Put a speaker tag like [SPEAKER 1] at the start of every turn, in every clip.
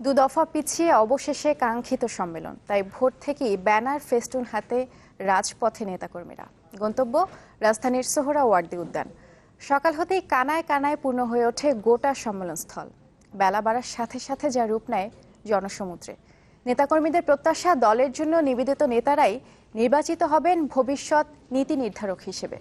[SPEAKER 1] দু দফা পিছিয়ে অবশেষে কাঙ্ক্ষিত সম্মেলন। তাই ভোর থেকেই ব্যানার ফেস্টুন হাতে রাজপথে নেতাকর্মীরা। গন্তব্য রাজধানীর সোহরা সোহরাওয়ার্দী উদ্যান। সকাল হতেই কানায় কানায় পূর্ণ হয়ে ওঠে গোটা সম্মেলনস্থল। বেলা বাড়ার সাথে সাথে যা রূপ নেয় জনসমুদ্রে। নেতাকর্মীদের প্রত্যাশা, দলের জন্য নিবেদিত নেতারাই নির্বাচিত হবেন ভবিষ্যৎ নীতি নির্ধারক হিসেবে।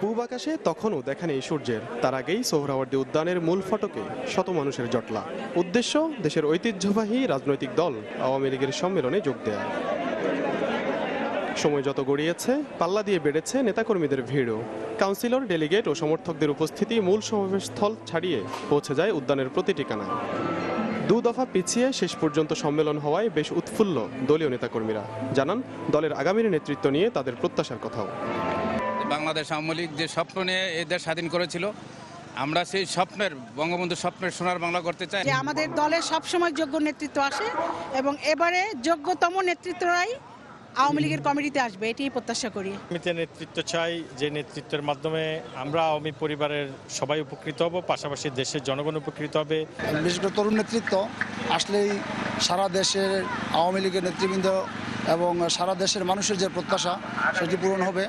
[SPEAKER 2] পূব আকাশে তখনও দেখা নেই সূর্যের। তার আগেই সোহরাওয়ার্দী উদ্যানের মূল ফটকে শত মানুষের জটলা। উদ্দেশ্য, দেশের ঐতিহ্যবাহী রাজনৈতিক দল আওয়ামী লীগের সম্মেলনে যোগ দেয়া। সময় যত গড়িয়েছে, পাল্লা দিয়ে বেড়েছে নেতাকর্মীদের ভিড়ও। কাউন্সিলর, ডেলিগেট ও সমর্থকদের উপস্থিতি মূল সমাবেশ স্থল ছাড়িয়ে পৌঁছে যায় উদ্যানের প্রতিটি কানায় দু দফা পিছিয়ে শেষ পর্যন্ত সম্মেলন হওয়ায় বেশ উৎফুল্ল দলীয় নেতাকর্মীরা। জানান, দলের আগামীর নেতৃত্ব নিয়ে তাদের প্রত্যাশার কথাও।
[SPEAKER 3] বাংলাদেশ আওয়ামী লীগ যে স্বপ্ন নিয়ে এই দেশ স্বাধীন করেছিল আমরা সেই স্বপ্নের বঙ্গবন্ধু স্বপ্নের সোনার বাংলা করতে চাই।
[SPEAKER 4] যে আমাদের দলে সবসময় যোগ্য নেতৃত্ব আসে এবং এবারে যোগ্যতম নেতৃত্বরাই আওয়ামী লীগের কমিটিতে আসবে এটি প্রত্যাশা করি।
[SPEAKER 5] আমিতে নেতৃত্ব চাই যে নেতৃত্বের মাধ্যমে আমরা আওয়ামী পরিবারের সবাই উপকৃত হব পাশাপাশি দেশের জনগণ উপকৃত হবে।
[SPEAKER 6] বিশেষ করে তরুণ নেতৃত্ব আসলেই সারা দেশের আওয়ামী লীগের নেতৃবৃন্দ এবং সারা দেশের মানুষের যে প্রত্যাশা সেটি পূরণ হবে।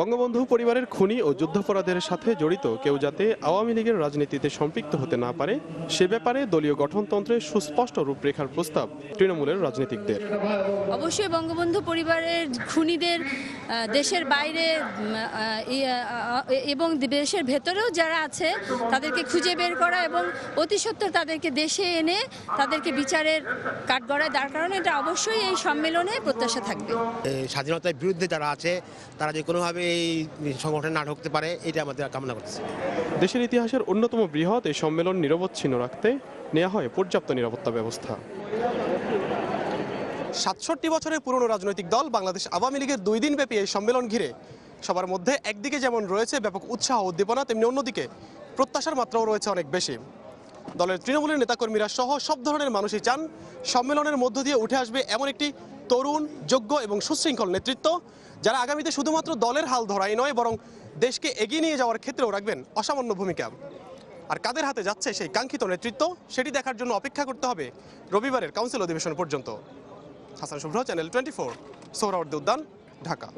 [SPEAKER 2] বঙ্গবন্ধু পরিবারের খুনি ও যুদ্ধাপরাধের সাথে জড়িত কেউ যাতে আওয়ামী লীগের রাজনীতিতে সম্পৃক্ত হতে না পারে সে ব্যাপারে দলীয় গঠনতন্ত্রে সুস্পষ্ট রূপরেখার প্রস্তাব তৃণমূলের রাজনীতিকদের।
[SPEAKER 7] অবশ্যই বঙ্গবন্ধু পরিবারের খুনিদের দেশের বাইরে এবং দেশের ভেতরেও যারা আছে তাদেরকে খুঁজে বের করা এবং অতি সত্বর তাদেরকে দেশে এনে তাদেরকে বিচারের কাঠগড়ায় দাঁড় করানো এটা অবশ্যই এই সম্মেলনে প্রত্যাশা থাকবে?
[SPEAKER 8] স্বাধীনতার বিরুদ্ধে যারা আছে তারা যে কোনোভাবে এই সংগঠনে না ঢুকতে পারে এটা আমাদের কামনা করতেছি
[SPEAKER 2] দেশের ইতিহাসের অন্যতম বৃহৎ এই সম্মেলন নিরবচ্ছিন্ন রাখতে নেওয়া হয় পর্যাপ্ত নিরাপত্তা ব্যবস্থা। সাতষট্টি বছরের পুরনো রাজনৈতিক দল বাংলাদেশ আওয়ামী লীগের দুই দিন ব্যাপী এই সম্মেলন ঘিরে। সবার মধ্যে একদিকে যেমন রয়েছে ব্যাপক উৎসাহ উদ্দীপনা তেমনি অন্যদিকে প্রত্যাশার মাত্রাও রয়েছে অনেক বেশি। দলের তৃণমূলের নেতাকর্মীরা সহ সব ধরনের মানুষই চান সম্মেলনের মধ্য দিয়ে উঠে আসবে এমন একটি তরুণ, যোগ্য এবং সুশৃঙ্খল নেতৃত্ব, যারা আগামীতে শুধুমাত্র দলের হাল ধরাই নয়, বরং দেশকে এগিয়ে নিয়ে যাওয়ার ক্ষেত্রেও রাখবেন অসামান্য ভূমিকা। আর কাদের হাতে যাচ্ছে সেই কাঙ্ক্ষিত নেতৃত্ব, সেটি দেখার জন্য অপেক্ষা করতে হবে রবিবারের কাউন্সিল অধিবেশন পর্যন্ত। Hasan Shubhro, channel twenty four Suhrawardy Udyan, Dhaka.